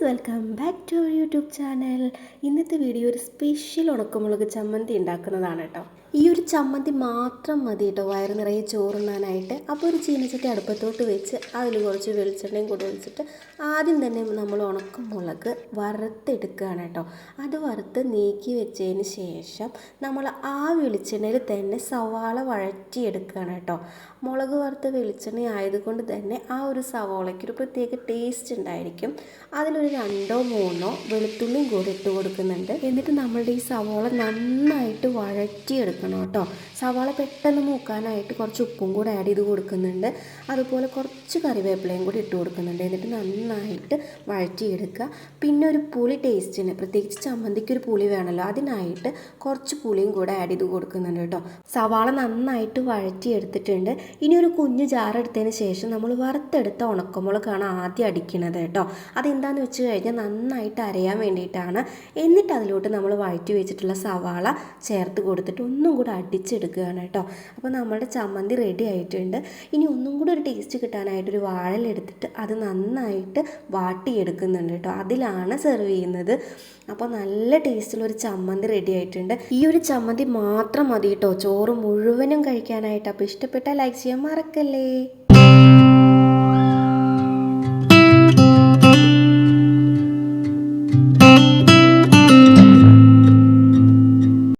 Welcome back to our YouTube channel ഇന്നത്തെ video ഒരു special ഉണക്കമുളക് ചമ്മന്തി ഉണ്ടാക്കുന്നതാണ് കേട്ടോ. ഈ ഒരു ചമ്മന്തി മാത്രം മതി കേട്ടോ വയറ് നിറയെ ചോറുണ്ണാനായിട്ട്. അപ്പോൾ ഒരു ചീനച്ചട്ടി അടുപ്പത്തോട്ട് വെച്ച് അതിൽ കുറച്ച് വെളിച്ചെണ്ണയും കൂടെ ഒഴിച്ചിട്ട് ആദ്യം തന്നെ നമ്മൾ ഉണക്കമുളക് വറുത്തെടുക്കുകയാണ് കേട്ടോ അത് വറുത്ത് നീക്കി വെച്ചതിന് ശേഷം നമ്മൾ ആ വെളിച്ചെണ്ണയിൽ തന്നെ സവാള വഴറ്റിയെടുക്കുകയാണ് കേട്ടോ മുളക് വറുത്ത വെളിച്ചെണ്ണ ആയതുകൊണ്ട് തന്നെ ആ ഒരു സവാളയ്ക്ക് ഒരു പ്രത്യേക ടേസ്റ്റ് ഉണ്ടായിരിക്കും. അതിലൊരു രണ്ടോ മൂന്നോ വെളുത്തുള്ളിയും കൂടി ഇട്ട് കൊടുക്കുന്നുണ്ട്. എന്നിട്ട് നമ്മളുടെ ഈ സവാള നന്നായിട്ട് വഴറ്റിയെടുക്കണം കേട്ടോ. സവാള പെട്ടെന്ന് മൂക്കാനായിട്ട് കുറച്ച് ഉപ്പും കൂടെ ആഡ് ചെയ്ത് കൊടുക്കുന്നുണ്ട്. അതുപോലെ കുറച്ച് കറിവേപ്പിലയും കൂടി ഇട്ട് കൊടുക്കുന്നുണ്ട്. എന്നിട്ട് നന്നായിട്ട് വഴറ്റിയെടുക്കുക. പിന്നെ ഒരു പുളി ടേസ്റ്റിന് പ്രത്യേകിച്ച് ചമ്മന്തിക്ക് ഒരു പുളി വേണമല്ലോ അതിനായിട്ട് കുറച്ച് പുളിയും കൂടെ ആഡ് ചെയ്ത് കൊടുക്കുന്നുണ്ട് കേട്ടോ. സവാള നന്നായിട്ട് വഴറ്റിയെടുത്തിട്ടുണ്ട്. ഇനി ഒരു കുഞ്ഞ് ജാറെടുത്തതിന് ശേഷം നമ്മൾ വറുത്തെടുത്ത ഉണക്കമുളകാണ് ആദ്യം അടിക്കുന്നത് കേട്ടോ. അതെന്താണെന്ന് വെച്ച് കഴിഞ്ഞാൽ നന്നായിട്ട് അരയാൻ വേണ്ടിയിട്ടാണ്. എന്നിട്ട് അതിലോട്ട് നമ്മൾ വഴറ്റി വെച്ചിട്ടുള്ള സവാള ചേർത്ത് കൊടുത്തിട്ട് ഒന്നും കൂടെ അടിച്ചെടുക്കുകയാണ് കേട്ടോ. അപ്പോൾ നമ്മുടെ ചമ്മന്തി റെഡി ആയിട്ടുണ്ട്. ഇനി ഒന്നും കൂടെ ഒരു ടേസ്റ്റ് കിട്ടാനായിട്ട് ഒരു വാഴലെടുത്തിട്ട് അത് നന്നായിട്ട് വാട്ടിയെടുക്കുന്നുണ്ട് കേട്ടോ. അതിലാണ് സെർവ് ചെയ്യുന്നത്. അപ്പോൾ നല്ല ടേസ്റ്റിലൊരു ചമ്മന്തി റെഡി ആയിട്ടുണ്ട്. ഈ ഒരു ചമ്മന്തി മാത്രം മതി കേട്ടോ ചോറ് മുഴുവനും കഴിക്കാനായിട്ട്. അപ്പോൾ ഇഷ്ടപ്പെട്ടാൽ ലൈക്ക് ചെയ്യാൻ മറക്കല്ലേ.